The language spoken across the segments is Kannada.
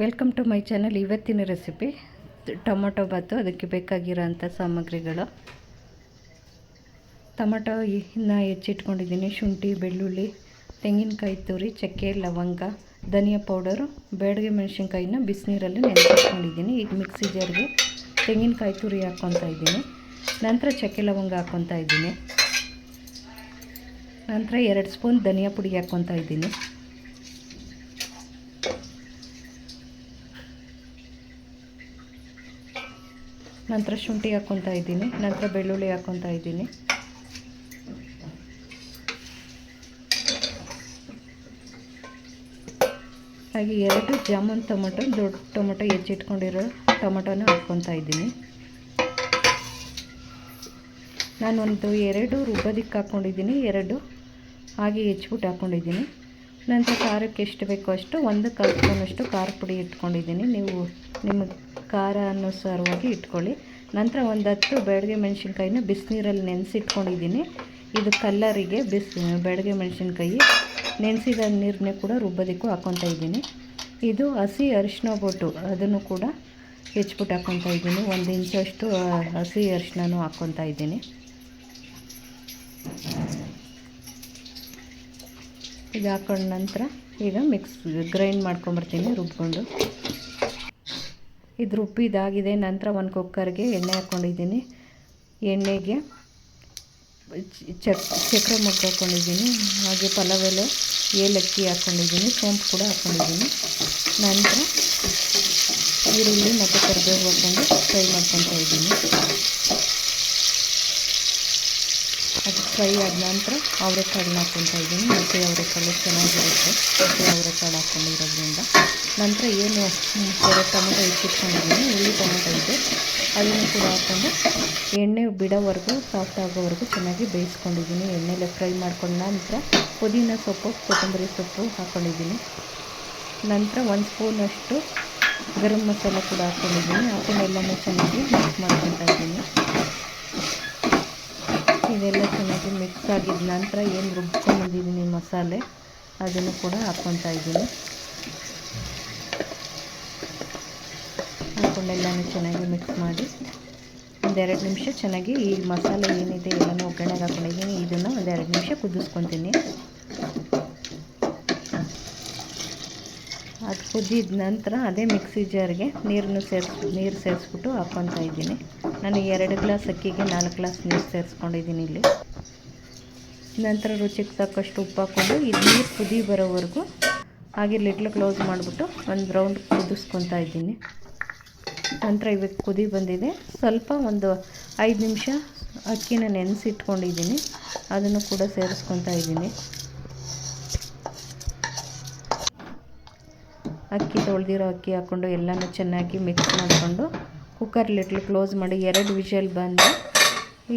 Welcome to my channel. ಇವತ್ತಿನ ರೆಸಿಪಿ ಟೊಮೊಟೊ ಬಾತು, ಅದಕ್ಕೆ ಬೇಕಾಗಿರೋಂಥ ಸಾಮಗ್ರಿಗಳು. ಟೊಮೊಟೊ ಇನ್ನ ಹೆಚ್ಚಿಟ್ಕೊಂಡಿದ್ದೀನಿ. ಶುಂಠಿ, ಬೆಳ್ಳುಳ್ಳಿ, ತೆಂಗಿನಕಾಯಿ ತುರಿ, ಚಕ್ಕೆ, ಲವಂಗ, ಧನಿಯಾ ಪೌಡರು, ಬೇಡಿಗೆ ಮೆಣಸಿನ್ಕಾಯಿನ ಬಿಸಿನೀರಲ್ಲಿ ನೆನೆಸಿಟ್ಕೊಂಡಿದ್ದೀನಿ ಈಗ ಮಿಕ್ಸಿ ಜಾರ್ಗೆ ತೆಂಗಿನಕಾಯಿ ತುರಿ ಹಾಕ್ಕೊತಾ ಇದ್ದೀನಿ. ನಂತರ ಚಕ್ಕೆ ಲವಂಗ ಹಾಕ್ಕೊತಾ ಇದ್ದೀನಿ. ನಂತರ ಎರಡು ಸ್ಪೂನ್ ಧನಿಯಾ ಪುಡಿ ಹಾಕ್ಕೊತಾ ಇದ್ದೀನಿ. ನಂತರ ಶುಂಠಿ ಹಾಕ್ಕೊತಾ ಇದ್ದೀನಿ, ನಂತರ ಬೆಳ್ಳುಳ್ಳಿ ಹಾಕ್ಕೊತಾ ಇದ್ದೀನಿ. ಹಾಗೆ ಎರಡು ಜಾಮೂನ್ ಟೊಮೊಟೊ, ದೊಡ್ಡ ಟೊಮೊಟೊ ಹೆಚ್ಚಿಟ್ಕೊಂಡಿರೋ ಟೊಮೊಟೊನ ಹಾಕ್ಕೊತಾ ಇದ್ದೀನಿ. ನಾನು ಒಂದು ಎರಡು ರುಬ್ಬೋದಿಕ್ಕೆ ಹಾಕ್ಕೊಂಡಿದ್ದೀನಿ, ಎರಡು ಹಾಗೆ ಹೆಚ್ಚಿಬಿಟ್ಟು ಹಾಕ್ಕೊಂಡಿದ್ದೀನಿ. ನಂತರ ಖಾರಕ್ಕೆ ಎಷ್ಟು ಬೇಕೋ ಅಷ್ಟು, ಒಂದು ಕಾಲು ಸ್ಪೂನಷ್ಟು ಖಾರ ಪುಡಿ ಇಟ್ಕೊಂಡಿದ್ದೀನಿ. ನೀವು ನಿಮ್ಮ ಖಾರ ಅನುಸಾರವಾಗಿ ಇಟ್ಕೊಳ್ಳಿ. ನಂತರ ಒಂದು ಹತ್ತು ಬೆಳಗ್ಗೆ ಮೆಣಸಿನ್ಕಾಯಿನ ಬಿಸಿನೀರಲ್ಲಿ ನೆನೆಸಿಟ್ಕೊಂಡಿದ್ದೀನಿ. ಇದು ಕಲ್ಲರಿಗೆ ಬಿಸಿ ಬೆಳಗ್ಗೆ ಮೆಣಸಿನ್ಕಾಯಿ, ನೆನೆಸಿದ ನೀರನ್ನೇ ಕೂಡ ರುಬ್ಬೋದಕ್ಕೂ ಹಾಕ್ಕೊತಾ ಇದ್ದೀನಿ. ಇದು ಹಸಿ ಅರಿಶಿನ ಬೋಟು ಅದನ್ನು ಕೂಡ ಹೆಚ್ಚಿಬಿಟ್ಟು ಹಾಕ್ಕೊತಾ ಇದ್ದೀನಿ. ಒಂದು ಇಂಚಷ್ಟು ಹಸಿ ಅರಿಶಿನೂ ಹಾಕ್ಕೊತಾ ಇದ್ದೀನಿ. ಇದು ಹಾಕೊಂಡ ನಂತರ ಈಗ ಮಿಕ್ಸ್ ಗ್ರೈಂಡ್ ಮಾಡ್ಕೊಂಬರ್ತೀನಿ, ರುಬ್ಕೊಂಡು. ಇದು ರುಬ್ಬಿದಾಗಿದೆ ನಂತರ ಒಂದು ಕುಕ್ಕರ್ಗೆ ಎಣ್ಣೆ ಹಾಕ್ಕೊಂಡಿದ್ದೀನಿ ಎಣ್ಣೆಗೆ ಚಕ್, ಚಕ್ರ ಮೊಗ್ಗು ಹಾಕ್ಕೊಂಡಿದ್ದೀನಿ ಹಾಗೆ ಪಲಾವ್ ಏಲಕ್ಕಿ ಹಾಕ್ಕೊಂಡಿದ್ದೀನಿ ಸೋಂಪು ಕೂಡ ಹಾಕ್ಕೊಂಡಿದ್ದೀನಿ ನಂತರ ಈರುಳ್ಳಿ ಮತ್ತು ಕರಿಬೇವು ಹಾಕ್ಕೊಂಡು ಫ್ರೈ ಮಾಡ್ಕೊತಾ ಇದ್ದೀನಿ. ಅದು ಫ್ರೈ ಆದ ನಂತರ ಅವರೆಕಾಳನ್ನ ಹಾಕ್ಕೊತಾ ಇದ್ದೀನಿ. ಮತ್ತು ಅವರೆಕಾಳು ಚೆನ್ನಾಗಿರುತ್ತೆ. ಅವರೆಕಾಳು ಹಾಕ್ಕೊಂಡಿರೋದ್ರಿಂದ. ನಂತರ ಏನು ಎರಡು ಟೊಮೊಟೊ ಇಟ್ಟಿಟ್ಕೊಂಡಿದ್ದೀನಿ. ಹುಳಿ ಟೊಮೊಟೊ ಇದೆ. ಅದನ್ನು ಕೂಡ ಹಾಕ್ಕೊಂಡು ಎಣ್ಣೆ ಬಿಡೋವರೆಗೂ, ಸಾಫ್ಟ್ ಆಗೋವರೆಗೂ ಚೆನ್ನಾಗಿ ಬೇಯಿಸ್ಕೊಂಡಿದ್ದೀನಿ. ಎಣ್ಣೆಲೆ ಫ್ರೈ ಮಾಡ್ಕೊಂಡ ನಂತರ ಪುದೀನ ಸೊಪ್ಪು, ಕೊತ್ತಂಬರಿ ಸೊಪ್ಪು ಹಾಕ್ಕೊಂಡಿದ್ದೀನಿ. ನಂತರ ಒಂದು ಸ್ಪೂನಷ್ಟು ಗರಂ ಮಸಾಲ ಕೂಡ ಹಾಕ್ಕೊಂಡಿದ್ದೀನಿ. ಹಾಕೊಂಡೆಲ್ಲನೂ ಚೆನ್ನಾಗಿ ಮಿಕ್ಸ್ ಮಾಡ್ಕೊತಾ ಇದ್ದೀನಿ ಇದೆಲ್ಲ ಚೆನ್ನಾಗಿ ಮಿಕ್ಸ್ ಆಗಿದ ನಂತರ ಏನು ರುಬ್ಕೊಂಡ್ಬಂದಿದ್ದೀನಿ ಮಸಾಲೆ, ಅದನ್ನು ಕೂಡ ಹಾಕ್ಕೊತಾ ಇದ್ದೀನಿ. ಹಾಕ್ಕೊಂಡೆಲ್ಲನೂ ಚೆನ್ನಾಗಿ ಮಿಕ್ಸ್ ಮಾಡಿ ಒಂದೆರಡು ನಿಮಿಷ ಚೆನ್ನಾಗಿ ಈ ಮಸಾಲೆ ಏನಿದೆ ಎಲ್ಲನೂ ಒಗ್ಗರಣೆಗೆ ಹಾಕ್ಕೊಂಡಿದ್ದೀನಿ ಇದನ್ನು ಒಂದೆರಡು ನಿಮಿಷ ಕುದಿಸ್ಕೊತೀನಿ. ಅದು ಕುದ್ದಿದ ನಂತರ ಅದೇ ಮಿಕ್ಸಿ ಜಾರ್ಗೆ ನೀರನ್ನು ಸೇರಿಸ್, ನೀರು ಸೇರಿಸ್ಬಿಟ್ಟು ಹಾಕ್ಕೊತಾ ಇದ್ದೀನಿ. ನಾನು ಎರಡು ಗ್ಲಾಸ್ ಅಕ್ಕಿಗೆ ನಾಲ್ಕು ಗ್ಲಾಸ್ ನೀರು ಸೇರಿಸ್ಕೊಂಡಿದ್ದೀನಿ ಇಲ್ಲಿ. ನಂತರ ರುಚಿಗೆ ತಕ್ಕಷ್ಟು ಉಪ್ಪು ಹಾಕ್ಕೊಂಡು ಇದು ನೀರು ಕುದಿ ಬರೋವರೆಗೂ ಹಾಗೆ ಲಿಟ್ಲು ಕ್ಲೋಸ್ ಮಾಡಿಬಿಟ್ಟು ಒಂದು ರೌಂಡ್ ಕುದಿಸ್ಕೊತಾ ಇದ್ದೀನಿ. ನಂತರ ಇವಾಗ ಕುದಿ ಬಂದಿದೆ. ಸ್ವಲ್ಪ ಒಂದು ಐದು ನಿಮಿಷ ಅಕ್ಕಿನ ನೆನೆಸಿಟ್ಕೊಂಡಿದ್ದೀನಿ. ಅದನ್ನು ಕೂಡ ಸೇರಿಸ್ಕೊತಾ ಇದ್ದೀನಿ. ಅಕ್ಕಿ ತೊಳೆದಿರೋ ಅಕ್ಕಿ ಹಾಕ್ಕೊಂಡು ಎಲ್ಲನೂ ಚೆನ್ನಾಗಿ ಮಿಕ್ಸ್ ಮಾಡಿಕೊಂಡು ಕುಕ್ಕರ್ ಲಿಟ್ಲು ಕ್ಲೋಸ್ ಮಾಡಿ ಎರಡು ವಿಷಲ್ ಬಂದು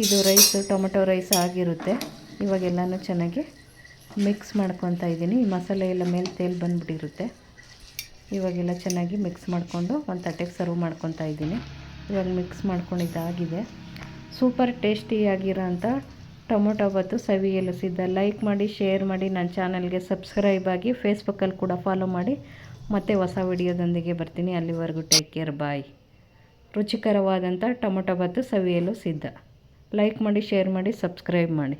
ಇದು ರೈಸು ಟೊಮೆಟೊ ರೈಸ್ ಆಗಿರುತ್ತೆ. ಇವಾಗೆಲ್ಲನೂ ಚೆನ್ನಾಗಿ ಮಿಕ್ಸ್ ಮಾಡ್ಕೊತಾ ಇದ್ದೀನಿ. ಮಸಾಲೆ ಎಲ್ಲ ಮೇಲೆ ತೇಲ್ ಬಂದುಬಿಟ್ಟಿರುತ್ತೆ. ಇವಾಗೆಲ್ಲ ಚೆನ್ನಾಗಿ ಮಿಕ್ಸ್ ಮಾಡಿಕೊಂಡು ಒಂದು ತಟ್ಟೆಗೆ ಸರ್ವ್ ಮಾಡ್ಕೊತಾ ಇದ್ದೀನಿ. ಇವಾಗ ಮಿಕ್ಸ್ ಮಾಡ್ಕೊಂಡಿದ್ದಾಗಿದೆ ಸೂಪರ್ ಟೇಸ್ಟಿಯಾಗಿರೋ ಅಂಥ ಟೊಮೊಟೊ ಬಾತು ಸವಿಯಲು ಸಿದ್ಧ. ಲೈಕ್ ಮಾಡಿ ಶೇರ್ ಮಾಡಿ ನನ್ನ ಚಾನಲ್ಗೆ ಸಬ್ಸ್ಕ್ರೈಬ್ ಆಗಿ ಫೇಸ್ಬುಕ್ಕಲ್ಲಿ ಕೂಡ ಫಾಲೋ ಮಾಡಿ. ಮತ್ತೆ ಹೊಸ ವಿಡಿಯೋದೊಂದಿಗೆ ಬರ್ತೀನಿ. ಅಲ್ಲಿವರೆಗೂ ಟೇಕ್ ಕೇರ್ ಬಾಯ್ ರುಚಿಕರವಾದಂಥ ಟೊಮೊಟೊ ಬತ್ತು ಸವಿಯಲು ಸಿದ್ಧ. ಲೈಕ್ ಮಾಡಿ ಶೇರ್ ಮಾಡಿ ಸಬ್ಸ್ಕ್ರೈಬ್ ಮಾಡಿ.